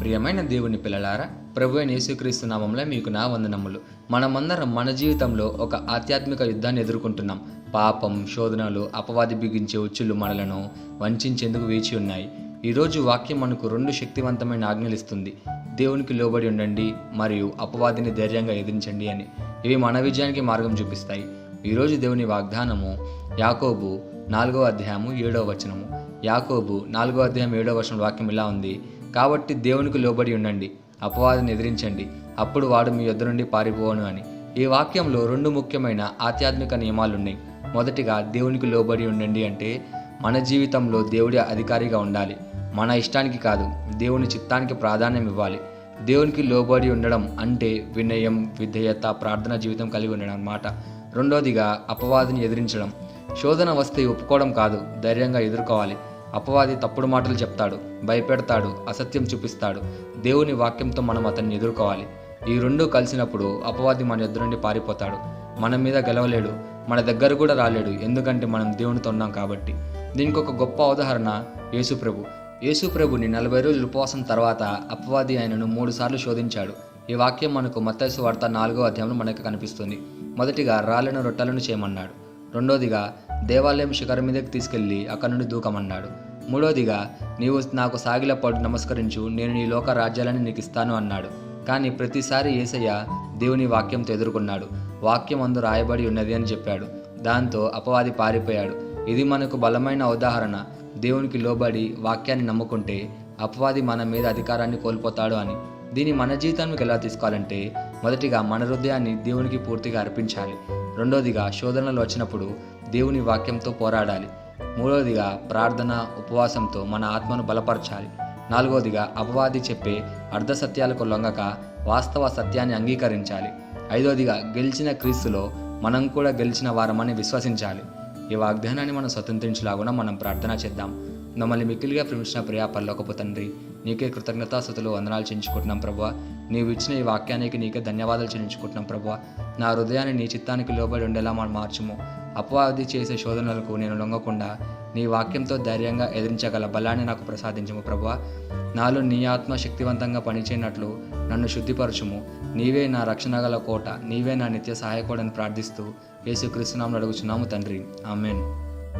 ప్రియమైన దేవుని పిల్లలారా ప్రభు అయిన యేసుక్రీస్తు నామంలో మీకు నా వందనములు. మనమందరం మన జీవితంలో ఒక ఆధ్యాత్మిక యుద్ధాన్ని ఎదుర్కొంటున్నాం. పాపం శోధనలు అపవాది బిగించే ఉచ్చులు మనలను వంచేందుకు వేచి ఉన్నాయి. ఈరోజు వాక్యం మనకు రెండు శక్తివంతమైన ఆజ్ఞలు ఇస్తుంది. దేవునికి లోబడి ఉండండి మరియు అపవాదిని ధైర్యంగా ఎదిరించండి అని. ఇవి మన విజయానికి మార్గం చూపిస్తాయి. ఈరోజు దేవుని వాగ్దానము యాకోబు నాలుగో అధ్యాయము ఏడో వచనము. యాకోబు నాలుగో అధ్యాయం ఏడో వచనం వాక్యం ఇలా ఉంది. కాబట్టి దేవునికి లోబడి ఉండండి అపవాదిని ఎదిరించండి. అప్పుడు వాడు మీ యొద్ద నుండి పారిపోవను అని. ఈ వాక్యంలో రెండు ముఖ్యమైన ఆధ్యాత్మిక నియమాలు ఉన్నాయి మొదటిగా దేవునికి లోబడి ఉండండి అంటే మన జీవితంలో దేవుడి అధికారిగా ఉండాలి. మన ఇష్టానికి కాదు దేవుని చిత్తానికి ప్రాధాన్యం ఇవ్వాలి. దేవునికి లోబడి ఉండడం అంటే వినయం విధేయత ప్రార్థన జీవితం కలిగి ఉండడం అన్నమాట. రెండోదిగా అపవాదిని ఎదిరించడం. శోధన వస్తే ఒప్పుకోవడం కాదు ధైర్యంగా ఎదుర్కోవాలి. అపవాది తప్పుడు మాటలు చెప్తాడు భయపెడతాడు అసత్యం చూపిస్తాడు. దేవుని వాక్యంతో మనం అతన్ని ఎదుర్కోవాలి. ఈ రెండు కలిసినప్పుడు అపవాది మన ఎదురు నుండి పారిపోతాడు. మన మీద గెలవలేడు మన దగ్గర కూడా రాలేడు ఎందుకంటే మనం దేవునితో ఉన్నాం కాబట్టి. దీనికి ఒక గొప్ప ఉదాహరణ యేసుప్రభు యేసుప్రభుని నలభై రోజుల ఉపవాసం తర్వాత అపవాది ఆయనను మూడుసార్లు శోధించాడు. ఈ వాక్యం మనకు మత్తైసు వార్త నాలుగో అధ్యాయంలో మనకు కనిపిస్తుంది. మొదటిగా రాళ్ళను రొట్టెలను చేయమన్నాడు. రెండోదిగా దేవాలయం శిఖరం మీదకి తీసుకెళ్ళి అక్కడి నుండి దూకమన్నాడు. మూడోదిగా నీవు నాకు సాగిలపాటు నమస్కరించు నేను నీ లోక రాజ్యాలని నీకు ఇస్తాను అన్నాడు. కానీ ప్రతిసారి ఏసయ్య దేవుని వాక్యంతో ఎదుర్కొన్నాడు. వాక్యం అందు రాయబడి ఉన్నది అని చెప్పాడు. దాంతో అపవాది పారిపోయాడు. ఇది మనకు బలమైన ఉదాహరణ. దేవునికి లోబడి వాక్యాన్ని నమ్ముకుంటే అపవాది మన మీద అధికారాన్ని కోల్పోతాడు అని. దీన్ని మన జీవితానికి ఎలా తీసుకోవాలంటే మొదటిగా మన హృదయాన్ని దేవునికి పూర్తిగా అర్పించాలి. రెండోదిగా శోధనలు వచ్చినప్పుడు దేవుని వాక్యంతో పోరాడాలి. మూడవదిగా ప్రార్థన ఉపవాసంతో మన ఆత్మను బలపరచాలి. నాలుగవదిగా అపవాది చెప్పే అర్ధ సత్యాలకు లొంగక వాస్తవ సత్యాన్ని అంగీకరించాలి. ఐదవదిగా గెలిచిన క్రీస్తులో మనం కూడా గెలిచిన వారమని విశ్వసించాలి. ఈ వాగ్దానాన్ని మనం స్వతంత్రించలాగున మనం ప్రార్థన చేద్దాం. మమ్మల్ని మిక్కిలిగా ప్రేమించిన ప్రియా పరలోకపు తండ్రి నీకే కృతజ్ఞతాస్థుతులు వందనాలు చేయించుకుంటున్నాం ప్రభా నీవు ఇచ్చిన ఈ వాక్యానికి నీకే ధన్యవాదాలు చెల్లించుకుంటున్నాం ప్రభా నా హృదయాన్ని నీ చిత్తానికి లోబడి ఉండేలా మనం మార్చుము. అపవాది చేసే శోధనలకు నేను లొంగకుండా నీ వాక్యంతో ధైర్యంగా ఎదిరించగల బలాన్ని నాకు ప్రసాదించము ప్రభా నాలో నీ ఆత్మ శక్తివంతంగా పనిచేయనట్లు నన్ను శుద్ధిపరచుము. నీవే నా రక్షణ గల కోట నీవే నా నిత్య సహాయకుడని ప్రార్థిస్తూ యేసుక్రీస్తునామం అడుగుచున్నాము తండ్రి. ఆమెన్.